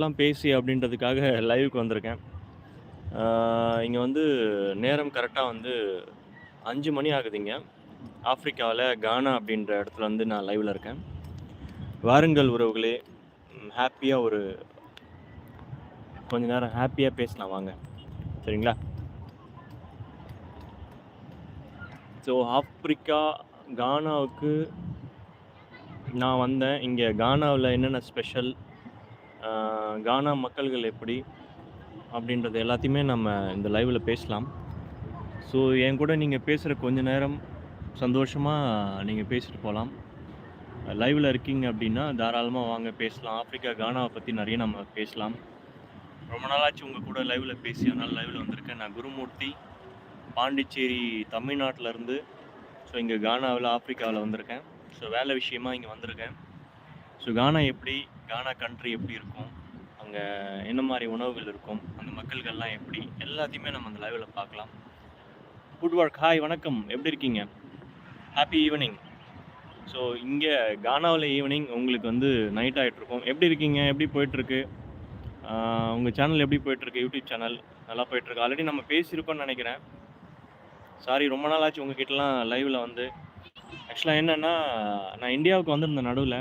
எல்லாம் பேசி அப்படின்றதுக்காக லைவுக்கு வந்திருக்கேன். இங்கே வந்து நேரம் கரெக்டாக வந்து அஞ்சு மணி ஆகுதுங்க. ஆப்ரிக்காவில் கானா அப்படின்ற இடத்துல வந்து நான் லைவில் இருக்கேன். வாருங்கள் உறவுகளே. ஹாப்பியாக ஒரு கொஞ்ச நேரம் ஹாப்பியாக பேசலாம் வாங்க. சரிங்களா? ஸோ ஆப்ரிக்கா கானாவுக்கு நான் வந்தேன். இங்கே கானாவில் என்னென்ன ஸ்பெஷல் கானா மக்கள்கள் எப்படி அப்படின்றது எல்லாத்தையுமே நம்ம இந்த லைவில் பேசலாம். ஸோ என் கூட நீங்கள் பேசுகிற கொஞ்ச நேரம் சந்தோஷமாக நீங்கள் பேசிட்டு போகலாம் லைவில் இருக்கீங்க அப்படின்னா தாராளமாக வாங்க பேசலாம். ஆப்பிரிக்கா கானாவை பற்றி நிறைய நம்ம பேசலாம். ரொம்ப நாளாச்சு உங்கள் கூட லைவில் பேசி அதனால் லைவில் வந்திருக்கேன். நான் குருமூர்த்தி பாண்டிச்சேரி தமிழ்நாட்டிலேருந்து. ஸோ இங்கே கானாவில் ஆப்பிரிக்காவில் வந்திருக்கேன். ஸோ வேலை விஷயமா இங்கே வந்திருக்கேன். ஸோ கானா எப்படி கானா கண்ட்ரி எப்படி இருக்கும்? அங்கே என்ன மாதிரி உணவுகள் இருக்கும்? அந்த மக்கள்கள்லாம் எப்படி? எல்லாத்தையுமே நம்ம அந்த லைவில் பார்க்கலாம். குட் ஒர்க் ஹாய் வணக்கம். எப்படி இருக்கீங்க? ஹாப்பி ஈவினிங் ஸோ இங்கே கானாவில் ஈவினிங் உங்களுக்கு வந்து நைட் ஆகிட்ருக்கும் எப்படி இருக்கீங்க? எப்படி போயிட்டுருக்கு? உங்கள் சேனல் எப்படி போயிட்டுருக்கு? யூடியூப் சேனல் நல்லா போயிட்டுருக்கு. ஆல்ரெடி நம்ம பேசியிருக்கோம்னு நினைக்கிறேன். சாரி ரொம்ப நாள் ஆச்சு உங்ககிட்டலாம் லைவில் வந்து. ஆக்சுவலாக என்னென்னா நான் இந்தியாவுக்கு வந்திருந்தேன் நடுவில்.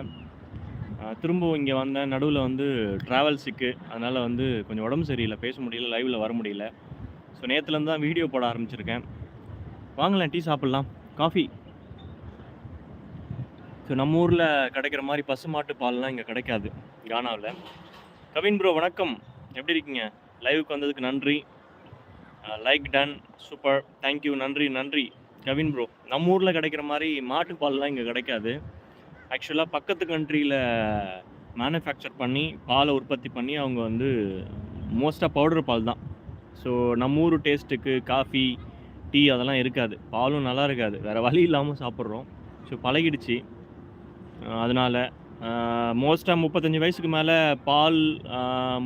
திரும்பவும் இங்கே வந்தேன் நடுவில் வந்து ட்ராவல் சிக்கு அதனால் வந்து கொஞ்சம் உடம்பு சரியில்லை பேச முடியல லைவில் வர முடியல. ஸோ நேற்றுலேருந்து தான் வீடியோ போட ஆரம்பிச்சிருக்கேன். வாங்கலாம் டீ சாப்பிட்லாம். காஃபி ஸோ நம்ம ஊரில் கிடைக்கிற மாதிரி பசுமாட்டு பால்லாம் இங்கே கிடைக்காது கானாவில். கவின் ப்ரோ வணக்கம். எப்படி இருக்கீங்க? லைவுக்கு வந்ததுக்கு நன்றி. லைக் டன் சூப்பர் தேங்க்யூ நன்றி நன்றி. கவின் ப்ரோ நம்ம ஊரில் கிடைக்கிற மாதிரி மாட்டு பால்லாம் இங்கே கிடைக்காது. ஆக்சுவலாக பக்கத்து கண்ட்ரியில் மேனுஃபேக்சர் பண்ணி பாலை உற்பத்தி பண்ணி அவங்க வந்து மோஸ்ட்டாக பவுடர் பால் தான். ஸோ நம்ம ஊர் டேஸ்ட்டுக்கு காஃபி டீ அதெல்லாம் இருக்காது. பாலும் நல்லா இருக்காது. வேறு வழி இல்லாமல் சாப்பிட்றோம். ஸோ பழகிடுச்சு. அதனால் மோஸ்ட்டாக முப்பத்தஞ்சு வயசுக்கு மேலே பால்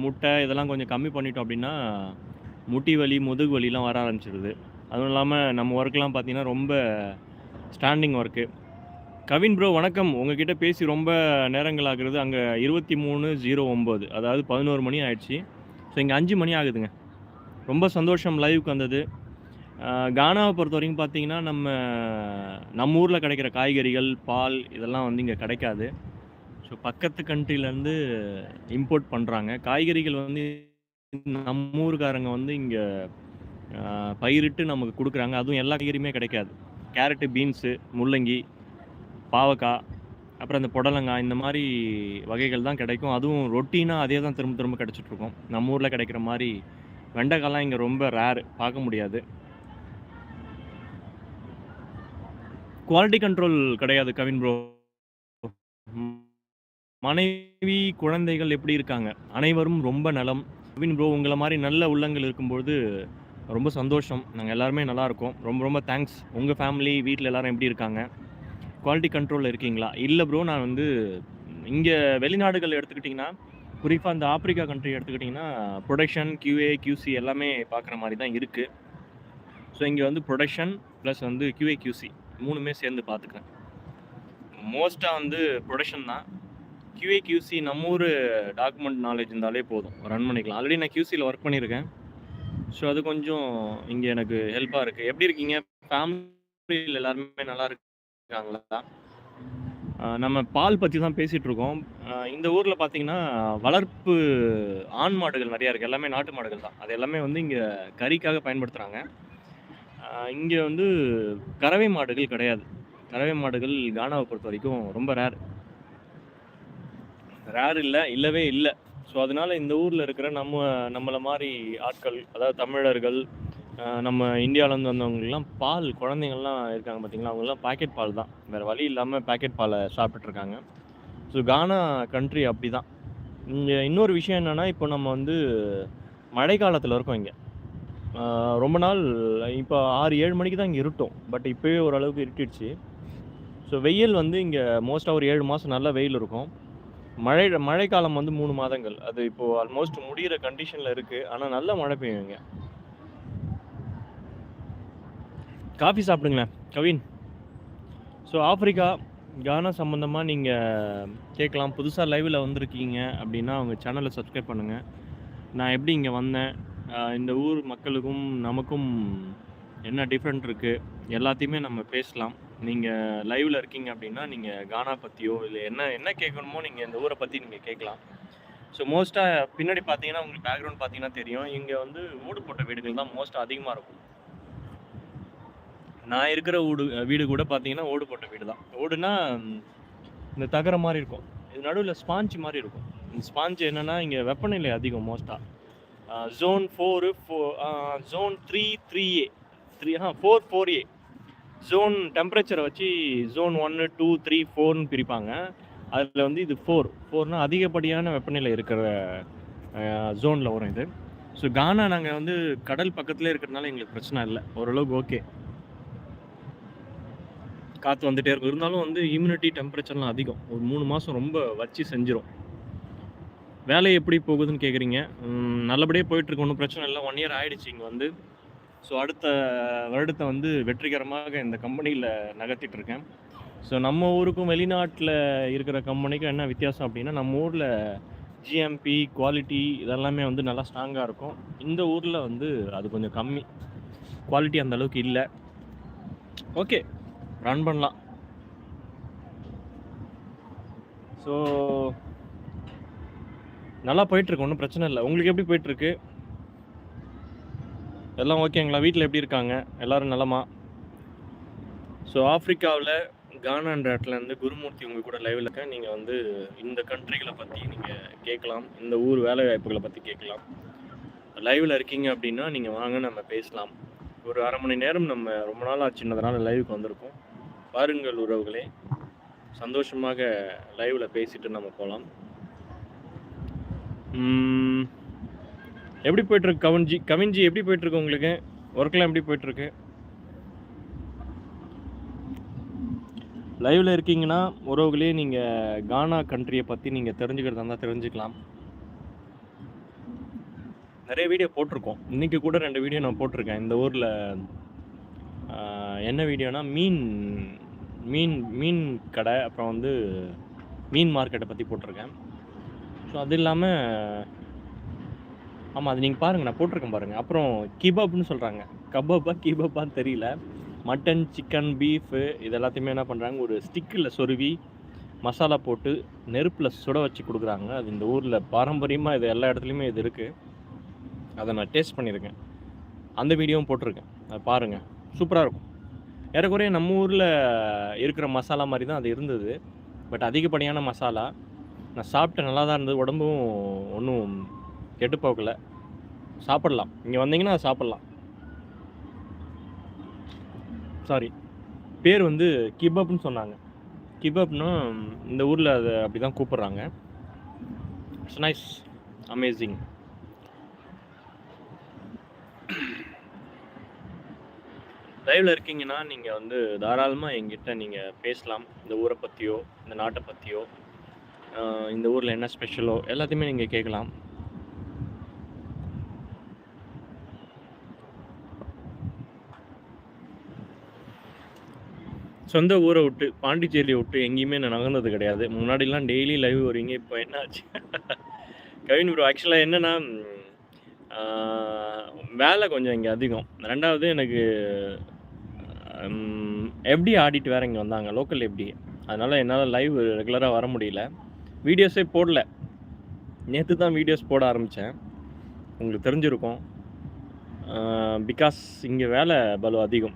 முட்டை இதெல்லாம் கொஞ்சம் கம்மி பண்ணிட்டோம் அப்படின்னா முட்டி வலி முதுகு வலிலாம் வர ஆரம்பிச்சிருது. அதுவும் இல்லாமல் நம்ம ஒர்க்லாம் பார்த்திங்கன்னா ரொம்ப ஸ்டாண்டிங் ஒர்க்கு கவின் ப்ரோ வணக்கம். உங்ககிட்ட பேசி ரொம்ப நேரங்கள் ஆகுறது. அங்கே இருபத்தி மூணு ஜீரோ ஒம்பது அதாவது பதினோரு மணி ஆயிடுச்சு. ஸோ இங்கே அஞ்சு மணி ஆகுதுங்க. ரொம்ப சந்தோஷம் லைவுக்கு வந்தது. கானாவை பொறுத்த வரைக்கும் பார்த்தீங்கன்னா நம்ம நம்ம ஊரில் கிடைக்கிற காய்கறிகள் பால் இதெல்லாம் வந்து இங்கே கிடைக்காது. ஸோ பக்கத்து கண்ட்ரிலேருந்து இம்போர்ட் பண்ணுறாங்க காய்கறிகள் வந்து நம்ம ஊருக்காரங்க வந்து இங்கே பயிரிட்டு நமக்கு கொடுக்குறாங்க. அதுவும் எல்லா காய்கறியுமே கிடைக்காது. கேரட்டு பீன்ஸு முள்ளங்கி பாவக்காய் அப்புறம் இந்த புடலங்காய் இந்த மாதிரி வகைகள் தான் கிடைக்கும். அதுவும் ரொட்டீனாக அதே தான் திரும்ப திரும்ப கிடச்சிட்ருக்கோம். நம்ம ஊரில் கிடைக்கிற மாதிரி வெண்டைக்காய்லாம் இங்கே ரொம்ப ரேர் பார்க்க முடியாது. குவாலிட்டி கண்ட்ரோல் கிடையாது கவின் ப்ரோ மனைவி குழந்தைகள் எப்படி இருக்காங்க? அனைவரும் ரொம்ப நலம். கவின் ப்ரோ உங்களை மாதிரி நல்ல உள்ளங்கள் இருக்கும்போது ரொம்ப சந்தோஷம். நாங்கள் எல்லாருமே நல்லா இருக்கோம். ரொம்ப ரொம்ப தேங்க்ஸ் உங்கள் ஃபேமிலி வீட்டில் எல்லாரும் எப்படி இருக்காங்க? குவாலிட்டி கண்ட்ரோலில் இருக்கீங்களா? இல்லை ப்ரோ நான் வந்து இங்கே வெளிநாடுகள் எடுத்துக்கிட்டிங்கன்னா குறிப்பாக இந்த ஆப்பிரிக்கா கண்ட்ரி எடுத்துக்கிட்டிங்கன்னா ப்ரொடக்ஷன் கியூஏ கியூசி எல்லாமே பார்க்குற மாதிரி தான் இருக்குது ஸோ இங்கே வந்து ப்ரொடக்ஷன் ப்ளஸ் வந்து கியூஏ கியூசி மூணுமே சேர்ந்து பார்த்துக்கிறேன். மோஸ்ட்டாக வந்து ப்ரொடக்ஷன் தான். கியூஏ கியூசி நம்ம ஊர் டாக்குமெண்ட் நாலேஜ் இருந்தாலே போதும். ரன் பண்ணிக்கலாம். ஆல்ரெடி நான் கியூசியில் ஒர்க் பண்ணியிருக்கேன். ஸோ அது கொஞ்சம் இங்கே எனக்கு ஹெல்ப்பாக இருக்குது எப்படி இருக்கீங்க? ஃபேமிலியில் எல்லாருமே நல்லா இருக்காங்களா? நம்ம பால் பற்றி தான் பேசிகிட்டு இருக்கோம் இந்த ஊரில் பார்த்தீங்கன்னா வளர்ப்பு ஆண் மாடுகள் நிறையா இருக்குது எல்லாமே நாட்டு மாடுகள் தான். அது எல்லாமே வந்து இங்கே கறிக்காக பயன்படுத்துகிறாங்க இங்கே வந்து கறவை மாடுகள் கிடையாது. கறவை மாடுகள் கானாவை பொறுத்த வரைக்கும் ரொம்ப ரேர் ரேர் இல்லை இல்லவே இல்லை. ஸோ அதனால இந்த ஊரில் இருக்கிற நம்ம நம்மளை மாதிரி ஆட்கள் அதாவது தமிழர்கள் நம்ம இந்தியாவிலேருந்து வந்தவங்கலாம் பால் குழந்தைங்கள்லாம் இருக்காங்க பார்த்தீங்களா? அவங்கெல்லாம் பாக்கெட் பால் தான். வேறு வழி இல்லாமல் பாக்கெட் பாலை சாப்பிட்டுட்ருக்காங்க. ஸோ கானா கண்ட்ரி அப்படி தான் இங்கே இன்னொரு விஷயம் என்னென்னா இப்போ நம்ம வந்து மழை காலத்தில் இருக்கோம் இங்கே. ரொம்ப நாள் இப்போ ஆறு ஏழு மணிக்கு தான் இங்கே இருட்டும். பட் இப்போயே ஓரளவுக்கு இருட்டிடுச்சு. ஸோ வெயில் வந்து இங்கே மோஸ்ட்டாக ஒரு ஏழு மாதம் நல்லா வெயில் இருக்கும். மழை மழைக்காலம் வந்து மூணு மாதங்கள். அது இப்போது ஆல்மோஸ்ட் முடிகிற கண்டிஷனில் இருக்குது ஆனால் நல்ல மழை பெய்யும் இங்கே. காஃபி சாப்பிடுங்களேன். கவின். ஸோ ஆப்பிரிக்கா கானா சம்மந்தமாக நீங்கள் கேட்கலாம். புதுசாக லைவில் வந்திருக்கீங்க அப்படின்னா அவங்க சேனலை சப்ஸ்கிரைப் பண்ணுங்கள் நான் எப்படி இங்கே வந்தேன்? இந்த ஊர் மக்களுக்கும் நமக்கும் என்ன டிஃப்ரெண்ட் இருக்குது எல்லாத்தையுமே நம்ம பேசலாம். நீங்கள் லைவில் இருக்கீங்க அப்படின்னா நீங்கள் கானா பற்றியோ இல்லை என்ன என்ன கேட்கணுமோ நீங்கள் இந்த ஊரை பற்றி நீங்கள் கேட்கலாம். ஸோ மோஸ்ட்டாக பின்னாடி பார்த்தீங்கன்னா உங்களுக்கு பேக்ரவுண்ட் பார்த்தீங்கன்னா தெரியும். இங்கே வந்து ஓடு போட்ட வீடுகள் தான் மோஸ்ட் அதிகமாக இருக்கும். நான் இருக்கிற வீடு வீடு கூட பார்த்தீங்கன்னா ஓடு போட்ட வீடு தான். ஓடுனா இந்த தகர மாதிரி இருக்கும். இது நடுவில் ஸ்பாஞ்சு மாதிரி இருக்கும். இந்த ஸ்பாஞ்ச் என்னென்னா இங்கே வெப்பநிலை அதிகம் மோஸ்ட்டாக zone four four zone three three A three A four four A zone டெம்பரேச்சரை வச்சு ஜோன் ஒன்று டூ த்ரீ ஃபோர்னு பிரிப்பாங்க. அதில் வந்து இது ஃபோர் ஃபோர்னா அதிகப்படியான வெப்பநிலை இருக்கிற ஜோனில் வரும் இது. ஸோ கானா நாங்கள் வந்து கடல் பக்கத்துலேயே இருக்கிறதுனால எங்களுக்கு பிரச்சனை இல்லை. ஓரளவுக்கு ஓகே காற்று வந்துகிட்டே இருக்கும். இருந்தாலும் வந்து இம்யூனிட்டி டெம்பரேச்சர்லாம் அதிகம். ஒரு மூணு மாதம் ரொம்ப வச்சு செஞ்சிடும் வேலை எப்படி போகுதுன்னு கேட்குறீங்க நல்லபடியாக போயிட்டுருக்கு. ஒன்றும் பிரச்சனை இல்லை. ஒன் இயர் ஆகிடுச்சு இங்கே வந்து. ஸோ அடுத்த வருடத்தை வந்து வெற்றிகரமாக இந்த கம்பெனியில் நகர்த்திட்டு இருக்கேன். ஸோ நம்ம ஊருக்கும் வெளிநாட்டில் இருக்கிற கம்பெனிக்கும் என்ன வித்தியாசம் அப்படின்னா நம்ம ஊரில் ஜிஎம்பி குவாலிட்டி இதெல்லாமே வந்து நல்லா ஸ்ட்ராங்காக இருக்கும். இந்த ஊரில் வந்து அது கொஞ்சம் கம்மி. குவாலிட்டி அந்த அளவுக்கு இல்லை. ஓகே ரன் பண்ணலாம். ஸோ நல்லா போயிட்டுருக்கு ஒன்றும் பிரச்சனை இல்லை. உங்களுக்கு எப்படி போயிட்டுருக்கு? எல்லாம் ஓகேங்களா வீட்டில் எப்படி இருக்காங்க? எல்லோரும் நலமா? ஸோ ஆப்பிரிக்காவில் கானான்ற இடத்துலேருந்து குருமூர்த்தி உங்கள் கூட லைவில் இருக்க நீங்கள் வந்து இந்த கண்ட்ரிகளை பற்றி நீங்கள் கேட்கலாம். இந்த ஊர் வேலை வாய்ப்புகளை பற்றி கேட்கலாம் லைவில் இருக்கீங்க அப்படின்னா நீங்கள் வாங்க நம்ம பேசலாம். ஒரு அரை மணி நேரம் நம்ம ரொம்ப நாள் ஆச்சுன்னதுனால லைவுக்கு வந்திருக்கோம். பாருங்கள் உறவுகளே. சந்தோஷமாக லைவில் பேசிட்டு நம்ம போகலாம் எப்படி போயிட்டுருக்கு கவிஞ்சி கவிஞ்சி எப்படி போயிட்டுருக்கு உங்களுக்கு? ஒர்க்லாம் எப்படி போயிட்டுருக்கு? லைவில் இருக்கீங்கன்னா உறவுகளே நீங்கள் கானா கண்ட்ரியை பற்றி நீங்கள் தெரிஞ்சுக்கிறதா இருந்தால் தெரிஞ்சுக்கலாம். நிறைய வீடியோ போட்டிருக்கோம். இன்றைக்கி கூட ரெண்டு வீடியோ நான் போட்டிருக்கேன். இந்த ஊரில் என்ன வீடியோனா மீன் மீன் மீன் கடை அப்புறம் வந்து மீன் மார்க்கெட்டை பற்றி போட்டிருக்கேன். ஸோ அது இல்லாமல் ஆமாம் அது நீங்கள் பாருங்கள் நான் போட்டிருக்கேன் பாருங்கள் அப்புறம் கிபாப்னு சொல்கிறாங்க கபாபா கிபாபான்னு தெரியல. மட்டன் சிக்கன் பீஃபு இது எல்லாத்தையுமே என்ன பண்ணுறாங்க ஒரு ஸ்டிக்கில் சொருவி மசாலா போட்டு நெருப்பில் சுட வச்சு கொடுக்குறாங்க. அது இந்த ஊரில் பாரம்பரியமாக இது எல்லா இடத்துலையுமே இது இருக்குது அதை நான் டேஸ்ட் பண்ணியிருக்கேன். அந்த வீடியோவும் போட்டிருக்கேன். அதை பாருங்கள் சூப்பராக இருக்கும். ஏறக்குறைய நம்ம ஊரில் இருக்கிற மசாலா மாதிரி தான் அது இருந்தது. பட் அதிகப்படியான மசாலா. நான் சாப்பிட்டேன் நல்லா தான் இருந்தது. உடம்பும் ஒன்றும் கெட்டு போகல. சாப்பிடலாம். இங்கே வந்தீங்கன்னா அதை சாப்பிட்லாம். சாரி பேர் வந்து கிபப்னு சொன்னாங்க. கிபப்னா இந்த ஊரில் அதை அப்படி தான் கூப்பிட்றாங்க. இட்ஸ் நைஸ் அமேசிங் லைவில் இருக்கீங்கன்னா நீங்கள் வந்து தாராளமாக எங்கிட்ட நீங்கள் பேசலாம். இந்த ஊரை பற்றியோ இந்த நாட்டை பற்றியோ இந்த ஊரில் என்ன ஸ்பெஷலோ எல்லாத்தையுமே நீங்கள் கேட்கலாம். சொந்த ஊரை விட்டு பாண்டிச்சேரியை விட்டு எங்கேயுமே நான் நகர்ந்தது கிடையாது. முன்னாடிலாம் டெய்லி லைவ் வருவீங்க இப்போ என்ன ஆச்சு? கவின் ப்ரோ ஆக்சுவலாக என்னென்னா வேலை கொஞ்சம் இங்கே அதிகம். ரெண்டாவது எனக்கு எப்படி ஆடிட்டு வேறு இங்கே வந்தாங்க? லோக்கல் எப்படி? அதனால் என்னால் லைவ் ரெகுலராக வர முடியல. வீடியோஸே போடல. நேற்று தான் வீடியோஸ் போட ஆரம்பித்தேன் உங்களுக்கு தெரிஞ்சிருக்கும். பிகாஸ் இங்கே வேலை பலு அதிகம்.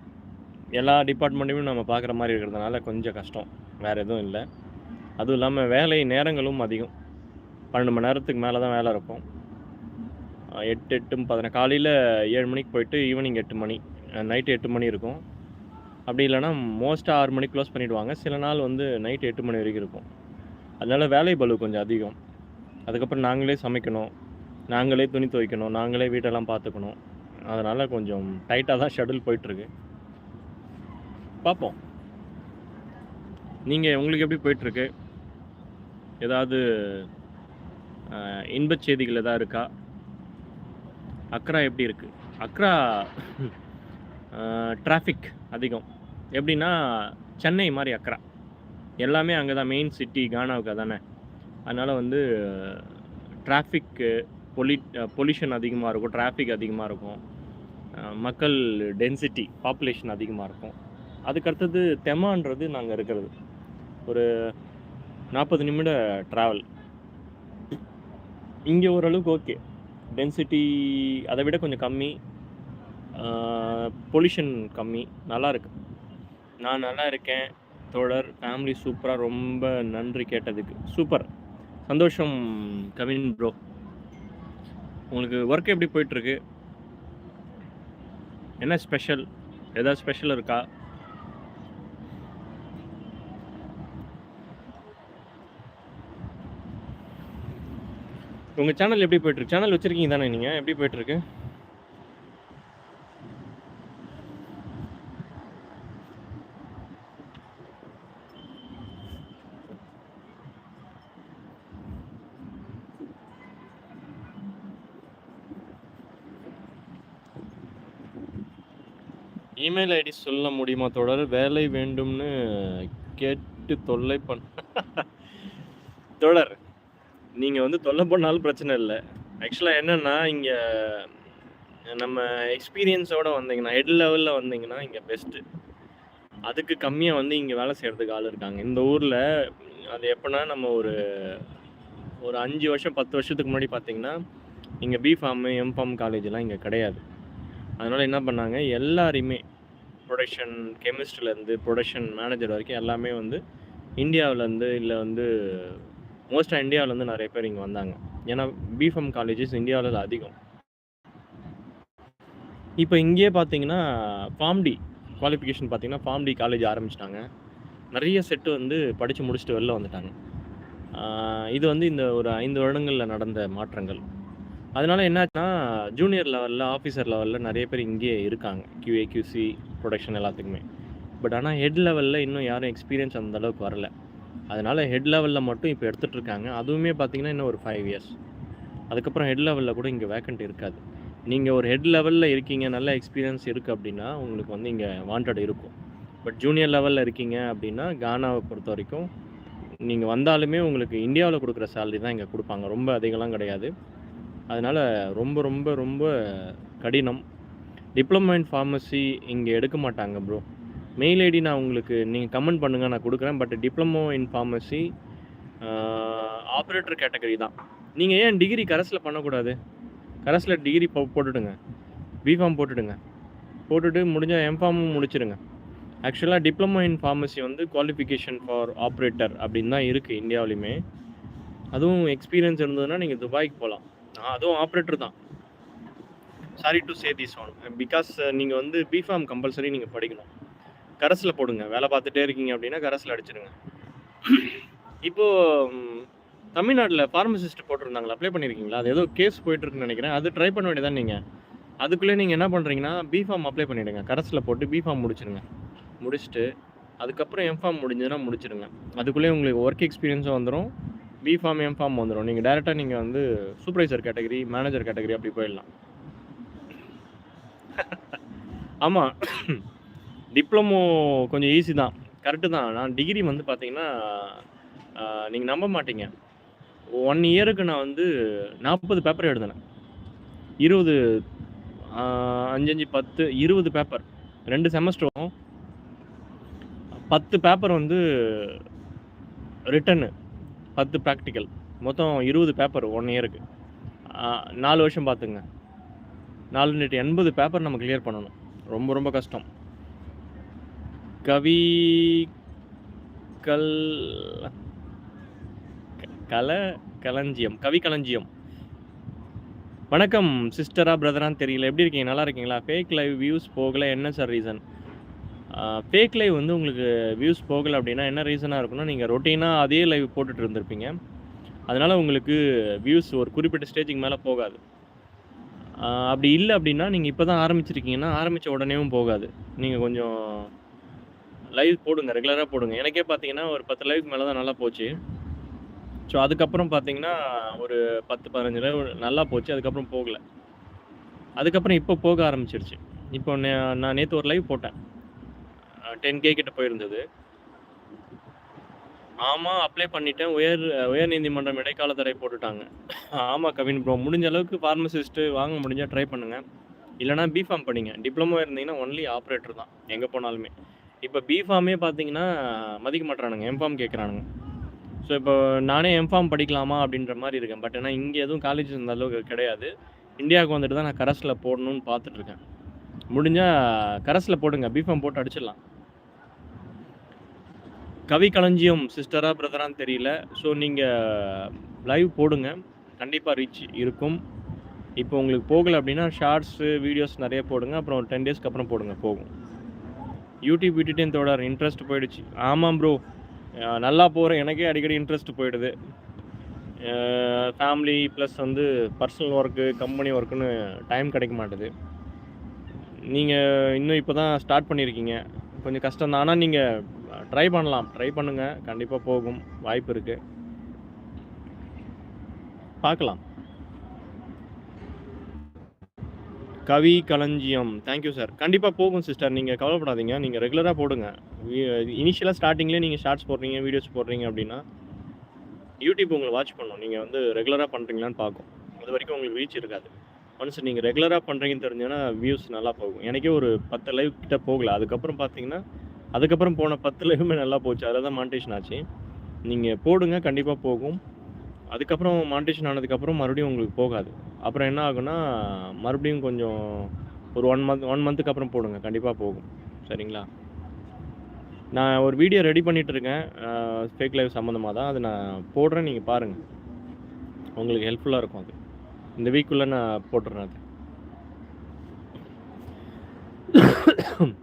எல்லா டிபார்ட்மெண்ட்டையும் நம்ம பார்க்குற மாதிரி இருக்கிறதுனால கொஞ்சம் கஷ்டம். வேறு எதுவும் இல்லை. அதுவும் இல்லாமல் வேலை நேரங்களும் அதிகம். பன்னெண்டு மணி நேரத்துக்கு மேலே தான் வேலை இருக்கும். எட்டு எட்டு பதின காலையில் ஏழு மணிக்கு போயிட்டு ஈவினிங் எட்டு மணி. நைட்டு எட்டு மணி இருக்கும். அப்படி இல்லைன்னா மோஸ்ட்டாக ஆறு மணிக்கு க்ளோஸ் பண்ணிவிடுவாங்க சில நாள் வந்து நைட் எட்டு மணி வரைக்கும் இருக்கும். அதனால் வேலை பளு கொஞ்சம் அதிகம். அதுக்கப்புறம் நாங்களே சமைக்கணும். நாங்களே துணி துவைக்கணும். நாங்களே வீட்டெல்லாம் பார்த்துக்கணும். அதனால் கொஞ்சம் டைட்டாக தான் ஷெடியூல் போயிட்டுருக்கு. பார்ப்போம். நீங்கள் உங்களுக்கு எப்படி போயிட்டுருக்கு? ஏதாவது இன்பச் செய்திகள் எதாவது இருக்கா? அக்ரா எப்படி இருக்குது அக்ரா டிராஃபிக் அதிகம். எப்படின்னா சென்னை மாதிரி அக்ரா எல்லாமே அங்கே தான் மெயின் சிட்டி கானாவுக்கு தானே அதனால் வந்து டிராஃபிக்கு பொலி பொல்யூஷன் அதிகமாக இருக்கும் டிராஃபிக் அதிகமாக இருக்கும். மக்கள் டென்சிட்டி பாப்புலேஷன் அதிகமாக இருக்கும். அதுக்கடுத்தது தெமான்றது நாங்கள் இருக்கிறது. ஒரு நாற்பது நிமிட ட்ராவல் இங்கே ஓரளவுக்கு ஓகே டென்சிட்டி அதை விட கொஞ்சம் கம்மி. பொல்யூஷன் கம்மி. நல்லாருக்கு நான் நல்லா இருக்கேன். தோழர் ஃபேமிலி சூப்பராக ரொம்ப நன்றி கேட்டதுக்கு. சூப்பர் சந்தோஷம் கவின் ப்ரோ உங்களுக்கு ஒர்க் எப்படி போயிட்டுருக்கு? என்ன ஸ்பெஷல் ஏதாவது ஸ்பெஷல் இருக்கா? உங்கள் சேனல் எப்படி போயிட்டுருக்கு? சேனல் வச்சுருக்கீங்க தானே நீங்கள் எப்படி போயிட்டுருக்கு? இமெயில் ஐடி சொல்ல முடியுமா தொடர் வேலை வேண்டும்னு கேட்டு தொல்லை பண் தொடர் நீங்கள் வந்து தொல்லை பண்ணாலும் பிரச்சனை இல்லை. ஆக்சுவலாக என்னென்னா இங்கே நம்ம எக்ஸ்பீரியன்ஸோடு வந்தீங்கன்னா ஹெட் லெவலில் வந்தீங்கன்னா இங்கே பெஸ்ட்டு அதுக்கு கம்மியாக வந்து இங்கே வேலை செய்கிறதுக்கு ஆள் இருக்காங்க. இந்த ஊரில் அது எப்போனா நம்ம ஒரு ஒரு அஞ்சு வருஷம் பத்து வருஷத்துக்கு முன்னாடி பார்த்தீங்கன்னா இங்கே பிஃபார்மு எம்ஃபார்ம் காலேஜெலாம் இங்கே கிடையாது. அதனால் என்ன பண்ணாங்க? எல்லாரையுமே ப்ரொடக்ஷன் கெமிஸ்ட்ரிலேருந்து ப்ரொடக்ஷன் மேனேஜர் வரைக்கும் எல்லாமே வந்து இந்தியாவிலேருந்து இல்லை வந்து மோஸ்ட்டாக இந்தியாவிலேருந்து நிறைய பேர் இங்கே வந்தாங்க. ஏன்னா பிஃபம் காலேஜஸ் இந்தியாவில் அதிகம். இப்போ இங்கேயே பார்த்தீங்கன்னா ஃபார்ம்டி குவாலிஃபிகேஷன் பார்த்தீங்கன்னா ஃபார்ம்டி காலேஜ் ஆரம்பிச்சிட்டாங்க. நிறைய செட்டு வந்து படித்து முடிச்சுட்டு வெளில வந்துட்டாங்க. இது வந்து இந்த ஒரு ஐந்து வருடங்களில் நடந்த மாற்றங்கள். அதனால என்னாச்சுன்னா ஜூனியர் லெவலில் ஆஃபீஸர் லெவலில் நிறைய பேர் இங்கேயே இருக்காங்க. கியூஏ கியூசி ப்ரொடக்ஷன் எல்லாத்துக்குமே. பட் ஆனால் ஹெட் லெவலில் இன்னும் யாரும் எக்ஸ்பீரியன்ஸ் அந்த அளவுக்கு வரல. அதனால் ஹெட் லெவலில் மட்டும் இப்போ எடுத்துகிட்டு இருக்காங்க. அதுவுமே பார்த்தீங்கன்னா இன்னும் ஒரு ஃபைவ் இயர்ஸ் அதுக்கப்புறம் ஹெட் லெவலில் கூட இங்கே வேக்கண்ட் இருக்காது. நீங்கள் ஒரு ஹெட் லெவலில் இருக்கீங்க நல்ல எக்ஸ்பீரியன்ஸ் இருக்குது அப்படின்னா உங்களுக்கு வந்து இங்கே வாண்டட் இருக்கும். பட் ஜூனியர் லெவலில் இருக்கீங்க அப்படின்னா கானாவை பொறுத்த வரைக்கும் நீங்கள் வந்தாலுமே உங்களுக்கு இந்தியாவில் கொடுக்குற சேலரி தான் இங்கே கொடுப்பாங்க. ரொம்ப அதிகம்லாம் கிடையாது. அதனால் ரொம்ப ரொம்ப ரொம்ப கடினம். டிப்ளமோ இன் ஃபார்மசி இங்கே எடுக்க மாட்டாங்க ப்ரோ மெயில் ஐடி நான் உங்களுக்கு நீங்கள் கமெண்ட் பண்ணுங்கள் நான் கொடுக்குறேன். But diploma in pharmacy operator category தான். நீங்கள் ஏன் டிகிரி கரஸில் பண்ணக்கூடாது? கரஸில் டிகிரி போ போட்டுடுங்க. பிஃபார்ம் போட்டுடுங்க. போட்டுட்டு முடிஞ்சால் எம்ஃபார்மும் முடிச்சிடுங்க ஆக்சுவலாக டிப்ளமோ இன் ஃபார்மசி வந்து குவாலிஃபிகேஷன் ஃபார் ஆப்ரேட்டர் அப்படின்னு தான் இருக்குது இந்தியாவிலையுமே. அதுவும் எக்ஸ்பீரியன்ஸ் இருந்ததுன்னா நீங்கள் துபாய்க்கு போகலாம் அதுவும் ஆப்ரேட்டர் தான். Sorry to say this one because நீங்கள் வந்து பிஃபார்ம் கம்பல்சரி நீங்கள் படிக்கணும். கரஸில் போடுங்க. வேலை பார்த்துட்டே இருக்கீங்க அப்படின்னா கரஸில் அடிச்சிடுங்க இப்போது தமிழ்நாட்டில் ஃபார்மசிஸ்ட் போட்டிருந்தாங்களா? அப்ளை பண்ணியிருக்கீங்களா அது ஏதோ கேஸ் போயிட்டுருக்குன்னு நினைக்கிறேன். அது ட்ரை பண்ண வேண்டியதான் நீங்கள் அதுக்குள்ளே நீங்கள் என்ன பண்ணுறீங்கன்னா பிஃபார்ம் அப்ளை பண்ணிவிடுங்க கரஸில் போட்டு பிஃபார்ம் முடிச்சிடுங்க முடிச்சுட்டு அதுக்கப்புறம் எம்ஃபார்ம் முடிஞ்சதுன்னா முடிச்சிடுங்க அதுக்குள்ளே உங்களுக்கு ஒர்க் எக்ஸ்பீரியன்ஸும் வந்துடும் பி ஃபார்ம் எம் ஃபார்ம் வந்துடும் நீங்கள் டேரெக்டாக நீங்கள் வந்து சூப்பர்வைசர் கேட்டகரி மேனேஜர் கேட்டகரி அப்படி போயிடலாம். ஆமாம் டிப்ளமோ கொஞ்சம் ஈஸி தான். கரெக்டு தான். நான் டிகிரி வந்து பார்த்தீங்கன்னா நீங்கள் நம்ப மாட்டீங்க. ஒன் இயருக்கு நான் வந்து நாற்பது பேப்பர் எழுதினேன். இருபது அஞ்சஞ்சு பத்து இருபது பேப்பர் ரெண்டு செமஸ்டரும் பத்து பேப்பர் வந்து ரிட்டனு பத்து ப்ராக்டிக்கல் மொத்தம் இருபது பேப்பர் ஒன் இயருக்கு நாலு வருஷம் பார்த்துங்க. நாலு நெட்டு எண்பது பேப்பர் நம்ம கிளியர் பண்ணணும். ரொம்ப ரொம்ப கஷ்டம். கவி கல் க- கல களஞ்சியம். கவி களஞ்சியம். வணக்கம் சிஸ்டரா பிரதரான்னு தெரியல. எப்படி இருக்கீங்க? நல்லா இருக்கீங்களா? ஃபேக் லைவ் வியூஸ் போகல. என்ன சார் ரீசன் ஃபேக் லைவ் வந்து உங்களுக்கு வியூஸ் போகலை அப்படின்னா என்ன ரீசனாக இருக்குன்னா நீங்கள் ரொட்டீனாக அதே லைவ் போட்டுட்டு இருந்திருப்பீங்க. அதனால் உங்களுக்கு வியூஸ் ஒரு குறிப்பிட்ட ஸ்டேஜுக்கு மேலே போகாது. அப்படி இல்லை அப்படின்னா நீங்கள் இப்போ தான் ஆரம்பிச்சிருக்கீங்கன்னா ஆரம்பித்த உடனேவும் போகாது. நீங்கள் கொஞ்சம் லைவ் போடுங்க ரெகுலராக போடுங்க. எனக்கே பார்த்தீங்கன்னா ஒரு பத்து லைவுக்கு மேலே தான் நல்லா போச்சு. ஸோ அதுக்கப்புறம் பார்த்தீங்கன்னா ஒரு பத்து பதினஞ்சு லைவ் நல்லா போச்சு அதுக்கப்புறம் போகலை. அதுக்கப்புறம் இப்போ போக ஆரம்பிச்சிருச்சு. இப்போ நான் நேற்று ஒரு லைவ் போட்டேன். டென் கே கிட்ட போயிருந்தது ஆமாம் அப்ளை பண்ணிட்டேன். உயர் உயர் நீதிமன்றம் இடைக்கால தடை போட்டுட்டாங்க. ஆமாம் கவின் ப்ரோ. முடிஞ்ச அளவுக்கு ஃபார்மசிஸ்ட்டு வாங்க முடிஞ்சால் ட்ரை பண்ணுங்க. இல்லைனா பிஃபார்ம் பண்ணிங்க டிப்ளமோ இருந்தீங்கன்னா ஒன்லி ஆப்ரேட்டர் தான். எங்கே போனாலுமே. இப்போ பிஃபார்மே பார்த்தீங்கன்னா, மதிக்க மாட்றானுங்க. எம்ஃபார்ம் கேட்குறானுங்க. ஸோ இப்போ நானே எம்ஃபார்ம் படிக்கலாமா அப்படின்ற மாதிரி இருக்கேன். பட் ஏன்னா இங்கே எதுவும் காலேஜ் இருந்த அளவுக்கு கிடையாது. இந்தியாவுக்கு வந்துட்டு தான் நான் கரஸில் போடணும்னு பார்த்துட்ருக்கேன் முடிஞ்சால் கரஸில் போடுங்க. பிஃபார்ம் போட்டு அடிச்சிடலாம். கவி களஞ்சியம் சிஸ்டரா, பிரதரான்னு தெரியல. ஸோ நீங்கள் லைவ் போடுங்க. கண்டிப்பாக ரீச் இருக்கும். இப்போ உங்களுக்கு போகல அப்படின்னா ஷார்ட்ஸு, வீடியோஸ் நிறைய போடுங்க. அப்புறம் 10 டேஸ்க்கு அப்புறம் போடுங்க போகும். யூடியூப் விட்டுட்டு தோழர். இன்ட்ரெஸ்ட் போயிடுச்சு. ஆமாம் ப்ரோ. நல்லா போகிற எனக்கே அடிக்கடி இன்ட்ரெஸ்ட் போயிடுது. ஃபேமிலி ப்ளஸ் வந்து பர்சனல் ஒர்க்கு, கம்பெனி ஒர்க்குன்னு டைம் கிடைக்க மாட்டுது. நீங்கள் இன்னும் இப்போ தான் ஸ்டார்ட் பண்ணியிருக்கீங்க. கொஞ்சம் கஷ்டம் தான். ஆனால் நீங்கள் ட்ரை பண்ணலாம். ட்ரை பண்ணுங்கள் கண்டிப்பாக போகும். வாய்ப்பு இருக்குது பார்க்கலாம். Kavi Kalanjiyam. Thank you sir. கண்டிப்பாக போகும் சிஸ்டர். நீங்கள் கவலைப்படாதீங்க. நீங்கள் ரெகுலராக போடுங்க. இனிஷியலாக ஸ்டார்டிங்லேயே நீங்கள் ஷார்ட்ஸ் போடுறீங்க, வீடியோஸ் போடுறீங்க அப்படின்னா, யூடியூப் உங்களை வாட்ச் பண்ணும். நீங்கள் வந்து ரெகுலராக பண்ணுறீங்களான்னு பார்க்கும். அது வரைக்கும் உங்களுக்கு ரீச் இருக்காது. ஒன்ஸ் நீங்கள் ரெகுலராக பண்ணுறீங்கன்னு தெரிஞ்சோன்னா, வியூஸ் நல்லா போகும். எனக்கே ஒரு 10 லைவ் கிட்ட போகல. அதுக்கப்புறம் பார்த்தீங்கன்னா, அதுக்கப்புறம் போன பத்துலேயுமே நல்லா போச்சு. அதில் தான் மாண்டேஷன் ஆச்சு. நீங்கள் போடுங்க. கண்டிப்பாக போகும். அதுக்கப்புறம் மாண்டேஷன் ஆனதுக்கப்புறம் மறுபடியும் உங்களுக்கு போகாது. அப்புறம் என்ன ஆகும்னா, மறுபடியும் கொஞ்சம் ஒரு ஒன் மந்த் ஒன் மந்த்துக்கு அப்புறம் போடுங்க. கண்டிப்பாக போகும். சரிங்களா? நான் ஒரு வீடியோ ரெடி பண்ணிகிட்டு இருக்கேன். ஃபேக் லைவ் சம்மந்தமாக தான். அது நான் போடுறேன். நீங்கள் பாருங்கள் உங்களுக்கு ஹெல்ப்ஃபுல்லாக இருக்கும் அது. இந்த வீக்குள்ளே நான் போட்டுறேன் அது.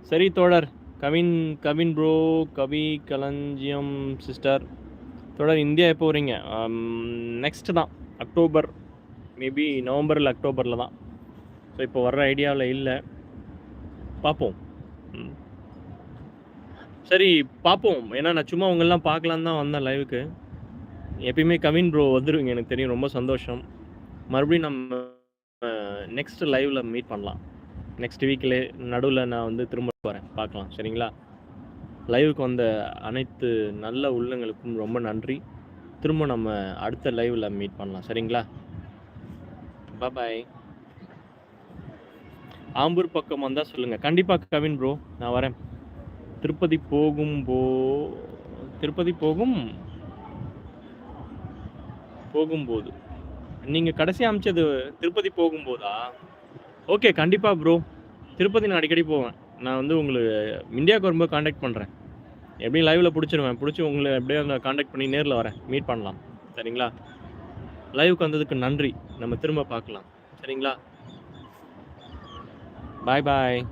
சரி தோழர். கவின் கவின் ப்ரோ, கவி களஞ்சியம் சிஸ்டர். தொடர் இந்தியா எப்போ வரீங்க? நெக்ஸ்ட்டு நெக்ஸ்ட் தான். அக்டோபர் மேபி நவம்பர் அக்டோபரில் தான். ஸோ இப்போ வர்ற ஐடியாவில் இல்லை பார்ப்போம். சரி பார்ப்போம். ஏன்னா நான் சும்மா உங்களலாம் பார்க்கலான்னு தான் வந்தேன் லைவுக்கு. எப்பயுமே கவின் ப்ரோ வந்துடுவீங்க எனக்கு தெரியும். ரொம்ப சந்தோஷம். மறுபடியும் நம்ம நெக்ஸ்ட் லைவில் மீட் பண்ணலாம். நெக்ஸ்ட் வீக்ல நடுவுல நான் வந்து திரும்ப வரேன். பார்க்கலாம். சரிங்களா? லைவுக்கு வந்த அனைத்து நல்ல உள்ளங்களுக்கும் ரொம்ப நன்றி. திரும்ப நம்ம அடுத்த லைவ்ல மீட் பண்ணலாம். சரிங்களா? பாய். ஆம்பூர் பக்கம் வந்தா சொல்லுங்க. கண்டிப்பா கவின் ப்ரோ. நான் வரேன். திருப்பதி போகும் போ திருப்பதி போகும் போகும்போது. நீங்க கடைசியா அமைச்சது திருப்பதி போகும்போதா? ஓகே. கண்டிப்பாக ப்ரோ. திருப்பதி நான் அடிக்கடி போவேன். நான் வந்து உங்களுக்கு இந்தியாவுக்கு வரும்போது காண்டாக்ட் பண்ணுறேன் எப்படியும் லைவில் பிடிச்சிருவேன் பிடிச்சி உங்களை எப்படியோ நான் காண்டாக்ட் பண்ணி நேரில் வரேன். மீட் பண்ணலாம். சரிங்களா? லைவுக்கு வந்ததுக்கு நன்றி. நம்ம திரும்ப பார்க்கலாம். சரிங்களா? பாய் பாய்.